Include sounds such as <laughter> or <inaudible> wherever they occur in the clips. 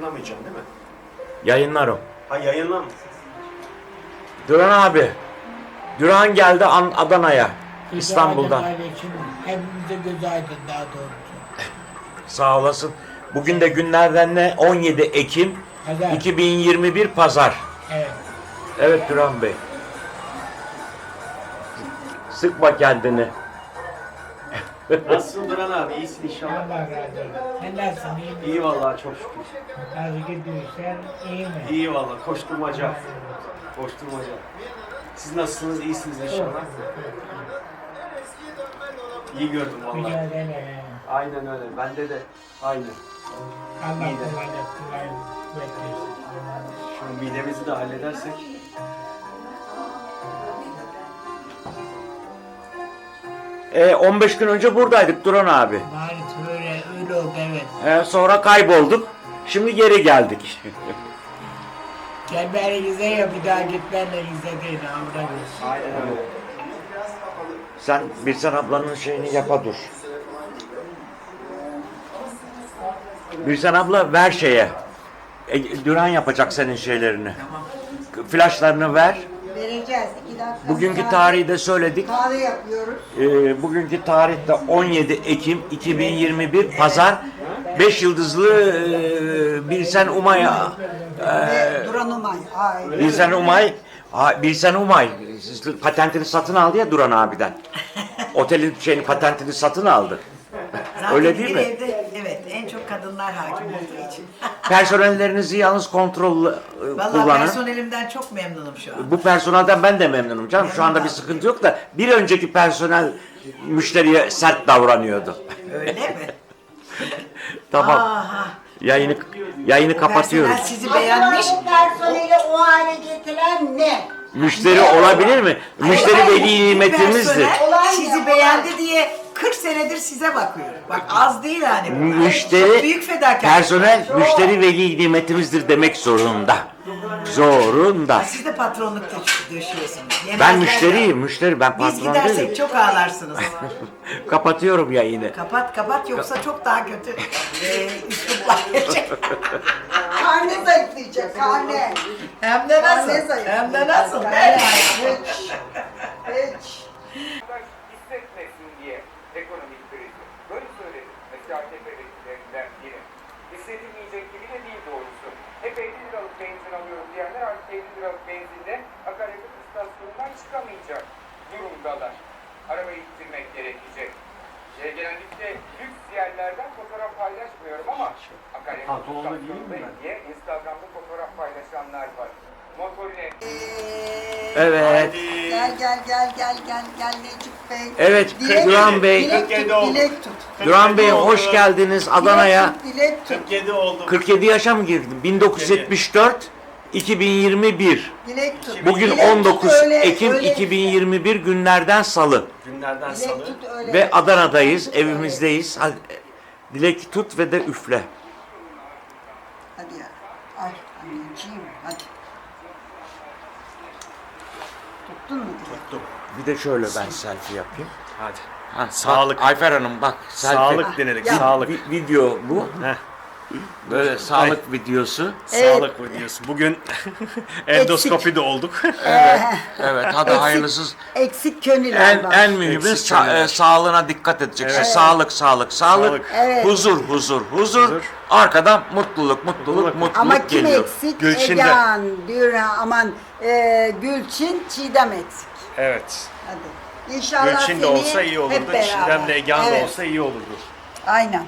yayınlamayacaksın değil mi? Yayınlarım. Ha yayınlam. Duran abi. Duran geldi An- Adana'ya. İstanbul'dan. Güzel aydın Hepimize göz aydın daha doğrusu. <laughs> Sağ olasın. Bugün de günlerden ne? 17 Ekim Pazar. 2021 Pazar. Evet. Evet Duran Bey. Sıkma kendini. Nasılsın Duran abi? İyisin inşallah. Allah razı olsun. Sen nasılsın? İyi misin? İyi vallahi çok şükür. Nasıl gidiyorsun? İyi mi? İyi vallahi koşturmaca. Koşturmaca. Siz nasılsınız? İyisiniz inşallah. İyi gördüm vallahi. Mücadele. Aynen öyle. Bende de aynı. Allah İyi de. kolaylık kolaylık. Şu midemizi de halledersek. E, 15 gün önce buradaydık Duran abi. Maalesef öyle, öyle oldu evet. E, sonra kaybolduk. Şimdi geri geldik. <laughs> Gel beni izle ya bir daha git benimle izle değil. Amına Aynen öyle. Sen Birsen ablanın şeyini yapa dur. Birsen abla ver şeye. E, Duran yapacak senin şeylerini. Flashlarını ver. Vereceğiz. iki dakika. Bugünkü tarihi de söyledik. Kahve yapıyoruz. Ee, bugünkü tarihte 17 Ekim 2021 Pazar. 5 yıldızlı e, Bilsen Umay e, Ve Duran Umay. Ay. Bilsen Umay ha, Bilsen Umay patentini satın aldı ya Duran abiden. <laughs> Otelin şeyini patentini satın aldı. Zaten Öyle değil bir mi? Evde, kadınlar hakim olduğu için. <laughs> Personellerinizi yalnız kontrollü e, Vallahi kullanın. personelimden çok memnunum şu an. Bu personelden ben de memnunum canım. Şu anda bir sıkıntı yok da bir önceki personel müşteriye sert davranıyordu. Öyle mi? <laughs> Tamam. Aha. Yayını yayını kapatıyoruz. Personel sizi beğenmiş. Acaba bu personeli o hale getiren ne? Müşteri olabilir mi? Müşteri Hayır, veli nimetimizdir. personel Olay Sizi beğendi diye 40 senedir size bakıyor. Bak az değil yani. bu. Çok Müşteri, büyük fedakarlık. personel müşteri veli nimetimizdir demek zorunda. Zorunda. Siz de patronluk döş- döşüyorsunuz. Ben Yemezler müşteriyim, ya. müşteri. Ben Biz patron gidersek değilim. çok ağlarsınız. <laughs> Kapatıyorum yayını. kapat kapat yoksa çok daha kötü e, üsluplar gelecek. Karne zayıflayacak. Karne. Hem de nasıl? Zayıflayacak. Hem de nasıl? Karne. Hiç. Hiç. hissetmesin diye ekonomik krizi. Böyle söyledi mesela AKP vekillerinden biri. Hissedilmeyecek gibi de değil doğrusu. Hep 50 liralık benzin alıyoruz diyenler artık 50 liralık benzinle akaryakıt istasyonundan çıkamayacak durumdalar. Arabayı ittirmek gerekecek. Ee, genellikle lüks yerlerden fotoğraf paylaşmıyorum ama akaryakıt giyeyim mi istasyonundayım ben? diye Instagram'da fotoğraf paylaşanlar var. Motorine Evet. Gel gel gel gel gel gel Necip Bey. Evet, Dilek Duran Bey. Dilek tut, oldu. dilek tut. Duran Bey hoş geldiniz Adana'ya. Dilek tut, dilek tut. 47 oldu. 47 yaşa mı girdin? 1974 2021. Dilek tut. Bugün Dilek tut, 19 öyle- Ekim öyle- 2021 günlerden salı. Günlerden Dilek salı. tut öyle. Ve Adana'dayız, evimizdeyiz. Hadi, dilek tut ve de üfle. Hadi ya. Ay anneciğim hadi. Tuttun mu dilek? Tuttum. Bir de şöyle ben selfie yapayım. Hadi. Ha, Sağlık. Bak, Ayfer Hanım bak. Selfie. Sağlık denedik. Sağlık. Vi- video bu. Heh. Böyle sağlık videosu. Sağlık videosu. Bugün <laughs> endoskopi de olduk. Evet hadi hayırlısı. Eksik könüller En, var. en mühimi Eksik sa- şeyler. e, sağlığına dikkat edeceksin. Evet. Sağlık, sağlık, sağlık. Sağlık. Evet. Huzur, huzur, huzur, Huzur. Arkadan mutluluk, mutluluk, Mutluluk. mutluluk, Ama kim geliyor. eksik? Gülçin de. Egehan, Dürhan, aman e, Gülçin, Çiğdem eksik. Evet. Hadi. İnşallah Gülçin de seni olsa iyi olurdu. hep beraber. Çiğdem de Egehan da Evet, olsa iyi olurdu. Aynen.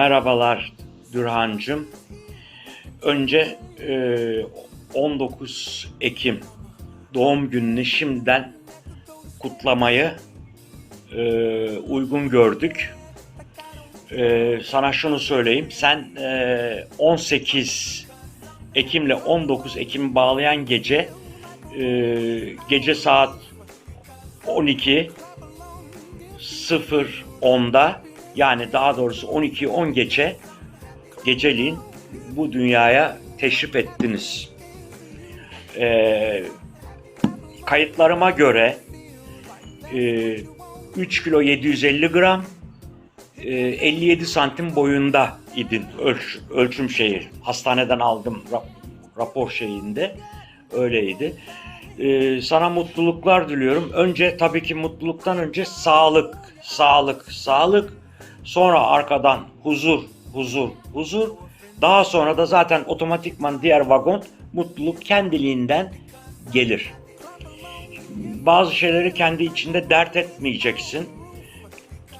Merhabalar Dürhancığım. Önce e, 19 Ekim doğum gününü şimdiden kutlamayı e, uygun gördük. E, sana şunu söyleyeyim. Sen e, 18 Ekim'le 19 Ekim'i bağlayan gece e, gece saat 12 0.10'da yani daha doğrusu 12.10 geçe geceliğin bu dünyaya teşrif ettiniz. Ee, kayıtlarıma göre e, 3 kilo 750 gram e, 57 santim boyunda idin ölç, ölçüm şeyi. Hastaneden aldım rap- rapor şeyinde öyleydi. Ee, sana mutluluklar diliyorum. Önce tabii ki mutluluktan önce sağlık, sağlık, sağlık. Sonra arkadan huzur, huzur, huzur. Daha sonra da zaten otomatikman diğer vagon mutluluk kendiliğinden gelir. Bazı şeyleri kendi içinde dert etmeyeceksin.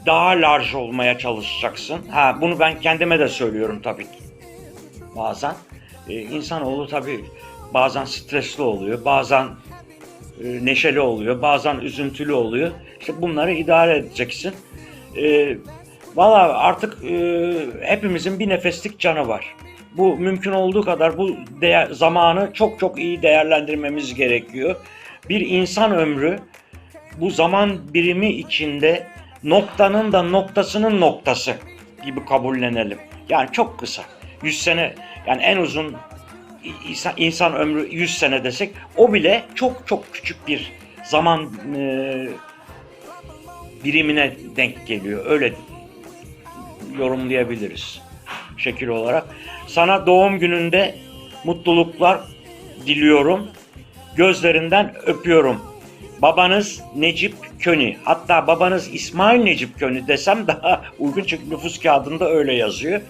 Daha large olmaya çalışacaksın. Ha bunu ben kendime de söylüyorum tabii ki. Bazen e, insanoğlu tabii bazen stresli oluyor, bazen e, neşeli oluyor, bazen üzüntülü oluyor. İşte bunları idare edeceksin. E, Valla artık e, hepimizin bir nefeslik canı var. Bu mümkün olduğu kadar bu değer, zamanı çok çok iyi değerlendirmemiz gerekiyor. Bir insan ömrü bu zaman birimi içinde noktanın da noktasının noktası gibi kabullenelim. Yani çok kısa. 100 sene yani en uzun insan, insan ömrü 100 sene desek o bile çok çok küçük bir zaman e, birimine denk geliyor. Öyle yorumlayabiliriz şekil olarak. Sana doğum gününde mutluluklar diliyorum. Gözlerinden öpüyorum. Babanız Necip Köni. Hatta babanız İsmail Necip Köni desem daha <laughs> uygun çünkü nüfus kağıdında öyle yazıyor.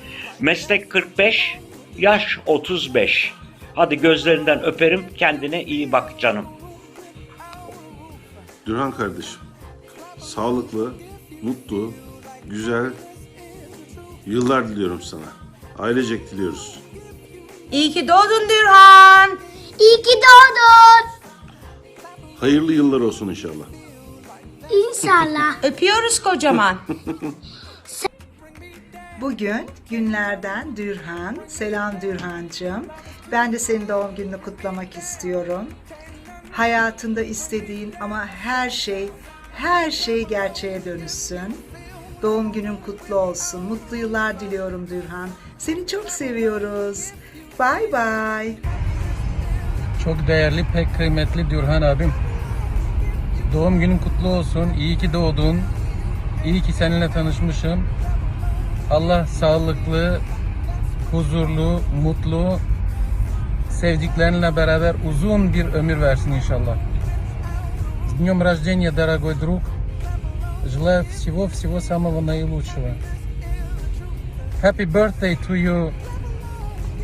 Meslek 45, yaş 35. Hadi gözlerinden öperim. Kendine iyi bak canım. Dürhan kardeşim, sağlıklı, mutlu, güzel yıllar diliyorum sana. Ailecek diliyoruz. İyi ki doğdun Dürhan. İyi ki doğdun. Hayırlı yıllar olsun inşallah. İnşallah. <laughs> Öpüyoruz kocaman. <laughs> Bugün günlerden Dürhan. Selam Dürhancığım. Ben de senin doğum gününü kutlamak istiyorum. Hayatında istediğin ama her şey, her şey gerçeğe dönüşsün. Doğum günün kutlu olsun. Mutlu yıllar diliyorum Dürhan. Seni çok seviyoruz. Bay bay. Çok değerli, pek kıymetli Dürhan abim. Doğum günün kutlu olsun. İyi ki doğdun. İyi ki seninle tanışmışım. Allah sağlıklı, huzurlu, mutlu, sevdiklerinle beraber uzun bir ömür versin inşallah. С днем рождения, дорогой друг. Желаю всего-всего самого наилучшего. Happy birthday to you,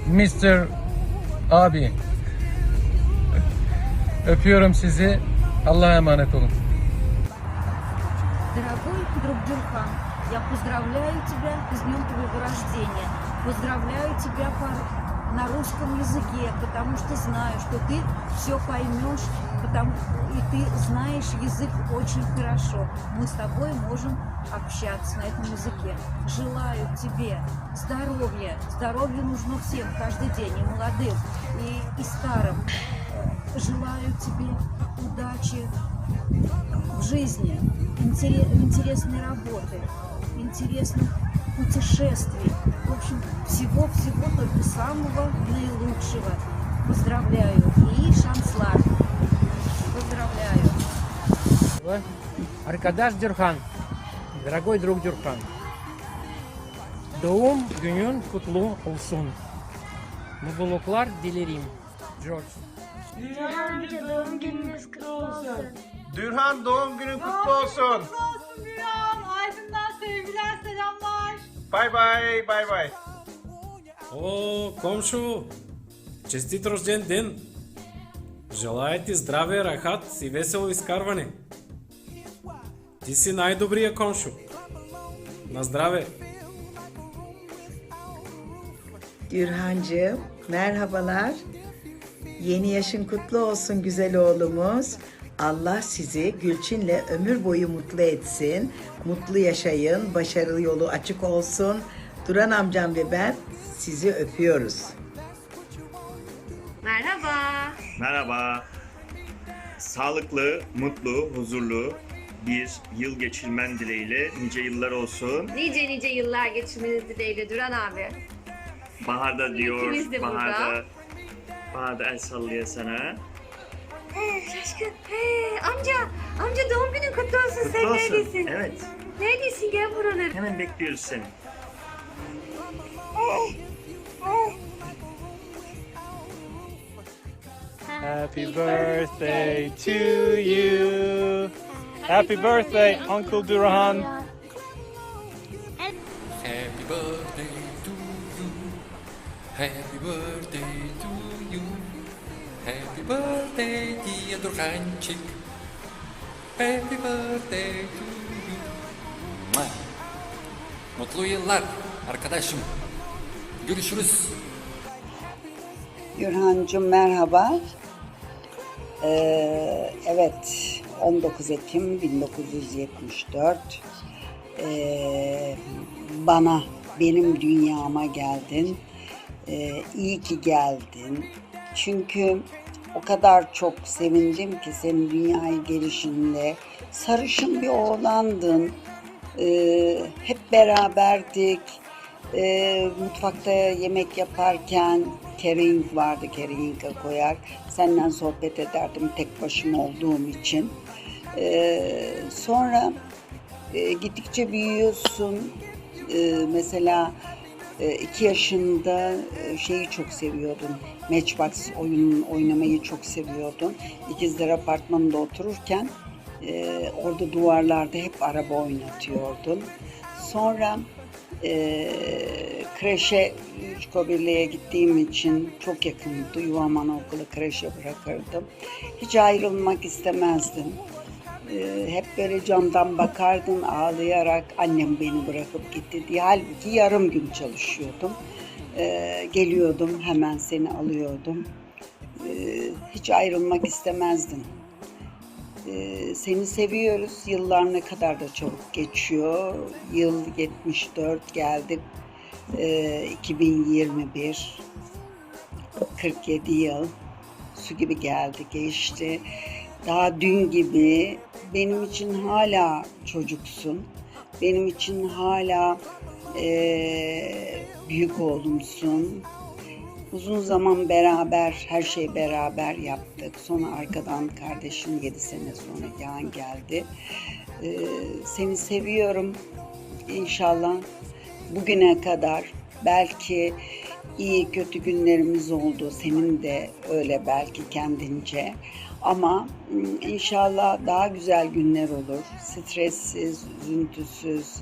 Mr. Abi. Öpüyorum sizi. Allah'a emanet olun. Дорогой друг Дюрхан, я поздравляю тебя с днем твоего рождения. Поздравляю тебя по- на русском языке, потому что знаю, что ты все поймешь, потому и ты знаешь язык очень хорошо. Мы с тобой можем общаться на этом языке. Желаю тебе здоровья. Здоровье нужно всем каждый день, и молодым, и, и старым. Желаю тебе удачи в жизни, интере- интересной работы, интересных путешествий. В общем, всего-всего только самого наилучшего. Поздравляю. И шанслар. Поздравляю. Arkadaş Dürhan, дорогой друг Dürhan. Doğum günün kutlu olsun. Mutluluklar dilerim. George. doğum gününüz kutlu olsun. Dürhan doğum günün kutlu olsun. Bay bay bay bay. О, комшо! Честит рожден ден! Желая ти здраве, рахат и весело изкарване! Ти си най-добрия комшо! На здраве! Dürhancığım, merhabalar. Yeni yaşın kutlu olsun güzel oğlumuz. Allah sizi Gülçin'le ömür boyu mutlu etsin. Mutlu yaşayın, başarılı yolu açık olsun. Duran amcam ve ben sizi öpüyoruz. Merhaba. Merhaba. Sağlıklı, mutlu, huzurlu bir yıl geçirmen dileğiyle nice yıllar olsun. Nice nice yıllar geçirmeniz dileğiyle Duran abi. Baharda diyor, İkimiz de burada. baharda, baharda el sallıyor sana. Şaşkın. Hey, amca. Amca doğum günün kutlu olsun. Kutlu Sen olsun. neredesin? Evet, Neredesin? Gel buralara. hemen bekliyoruz seni. Happy birthday to you. Happy birthday, Uncle Durhan. Happy birthday to you. Happy birthday. Happy birthday dear Durançik. Happy birthday to you. Mutlu yıllar arkadaşım. Görüşürüz. Yurhancığım merhaba. Ee, evet 19 Ekim 1974 ee, bana benim dünyama geldin. Ee, iyi ki geldin. Çünkü o kadar çok sevindim ki senin dünyaya gelişinle. Sarışın bir oğlandın. Ee, hep beraberdik. Ee, mutfakta yemek yaparken kering vardı, keringa koyar. Senden sohbet ederdim tek başıma olduğum için. Ee, sonra e, gittikçe büyüyorsun. Ee, mesela e, iki yaşında e, şeyi çok seviyordun. Matchbox oyunun oynamayı çok seviyordun. İkizler Apartmanı'nda otururken e, orada duvarlarda hep araba oynatıyordun. Sonra e, kreşe Üçko Birliği'ye gittiğim için çok yakındı. Yuvam Anaokulu kreşe bırakırdım. Hiç ayrılmak istemezdim. E, hep böyle camdan bakardın ağlayarak annem beni bırakıp gitti diye. Halbuki yarım gün çalışıyordum. E, geliyordum hemen seni alıyordum. E, hiç ayrılmak istemezdim. Ee, seni seviyoruz. Yıllar ne kadar da çabuk geçiyor. Yıl 74 geldik. Ee, 2021 47 yıl su gibi geldi geçti. Daha dün gibi benim için hala çocuksun. Benim için hala eee, büyük oğlumsun. Uzun zaman beraber, her şey beraber yaptık. Sonra arkadan kardeşim 7 sene sonra Yağan geldi. Ee, seni seviyorum. İnşallah bugüne kadar belki iyi kötü günlerimiz oldu. Senin de öyle belki kendince. Ama mm, inşallah daha güzel günler olur. Stressiz, üzüntüsüz,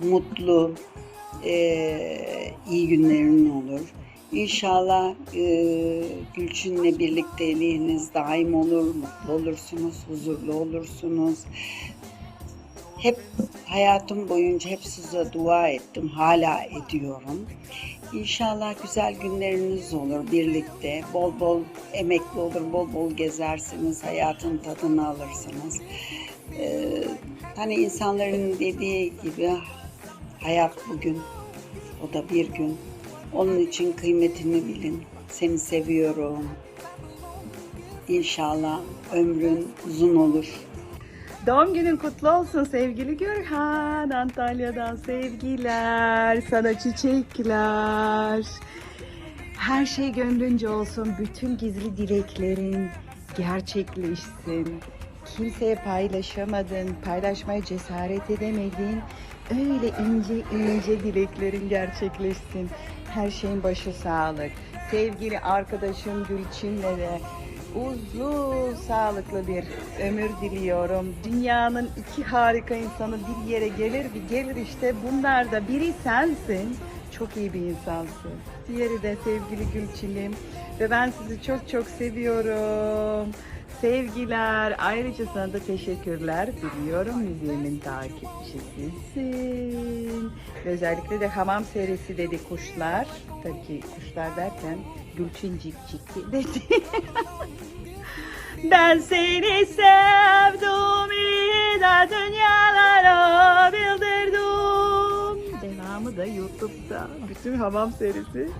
mutlu, eee, iyi günlerin olur. İnşallah eee Gülçin'le birlikteliğiniz daim olur, mutlu olursunuz, huzurlu olursunuz. Hep hayatım boyunca hep size dua ettim, hala ediyorum. İnşallah güzel günleriniz olur birlikte. Bol bol emekli olur, bol bol gezersiniz, hayatın tadını alırsınız. Ee, hani insanların dediği gibi hayat bugün, o da bir gün. Onun için kıymetini bilin. Seni seviyorum. İnşallah ömrün uzun olur. Doğum günün kutlu olsun sevgili Gürhan. Antalya'dan sevgiler, sana çiçekler. Her şey gönlünce olsun. Bütün gizli dileklerin gerçekleşsin. Kimseye paylaşamadın, paylaşmaya cesaret edemedin. Öyle ince ince dileklerin gerçekleşsin. Her şeyin başı sağlık. Sevgili arkadaşım Gülçin'le de uzun sağlıklı bir ömür diliyorum. Dünyanın iki harika insanı bir yere gelir bir gelir işte bunlar da biri sensin. Çok iyi bir insansın. Diğeri de sevgili Gülçin'im. Ve ben sizi çok çok seviyorum. Sevgiler. Ayrıca sana da teşekkürler. Biliyorum müziğimin takipçisisin. Özellikle de hamam serisi dedi kuşlar. Tabii ki kuşlar derken Gülçin cik cik dedi. <laughs> Ben seni sevdim, da dünyalara bildirdim. Devamı da YouTube'da. Bütün hamam serisi.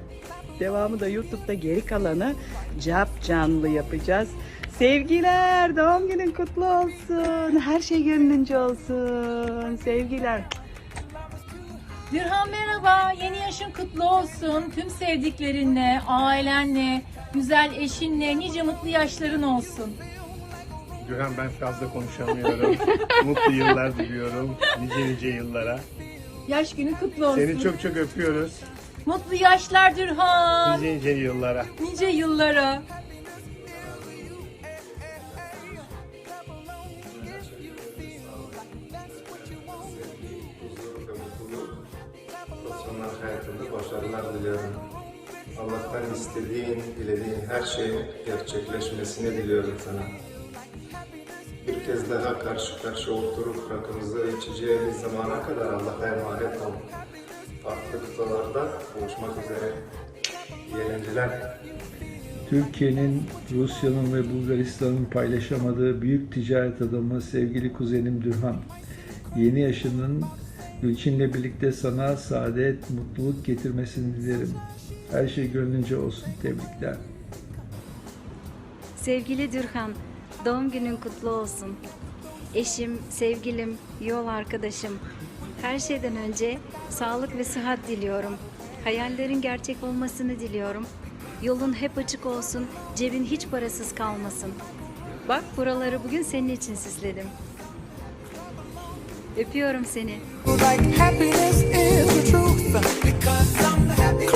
Devamı da YouTube'da geri kalanı cap canlı yapacağız. Sevgiler, doğum günün kutlu olsun. Her şey gönlünce olsun. Sevgiler. Dürhan merhaba, yeni yaşın kutlu olsun. Tüm sevdiklerinle, ailenle, güzel eşinle nice mutlu yaşların olsun. Güven ben fazla konuşamıyorum. <laughs> Mutlu yıllar diliyorum. Nice nice yıllara. Yaş günü kutlu olsun. Seni çok çok öpüyoruz. Mutlu yaşlar Dürhan. Nice nice yıllara. Nice yıllara. İstediğin, dilediğin her şeyin gerçekleşmesini diliyorum sana. Bir kez daha karşı karşı oturup rakımızı içeceğimiz zamana kadar Allah'a emanet ol. Farklı kıtalarda buluşmak üzere. İyi. Türkiye'nin, Rusya'nın ve Bulgaristan'ın paylaşamadığı büyük ticaret adamı sevgili kuzenim Dürhan. Yeni yaşının Gülçin'le birlikte sana saadet, mutluluk getirmesini dilerim. Her şey gönlünce olsun. Tebrikler. Sevgili Dürhan, doğum günün kutlu olsun. Eşim, sevgilim, yol arkadaşım. Her şeyden önce sağlık ve sıhhat diliyorum. Hayallerin gerçek olmasını diliyorum. Yolun hep açık olsun, cebin hiç parasız kalmasın. Bak buraları bugün senin için süsledim. Öpüyorum seni. Like happiness is the truth because I'm happy.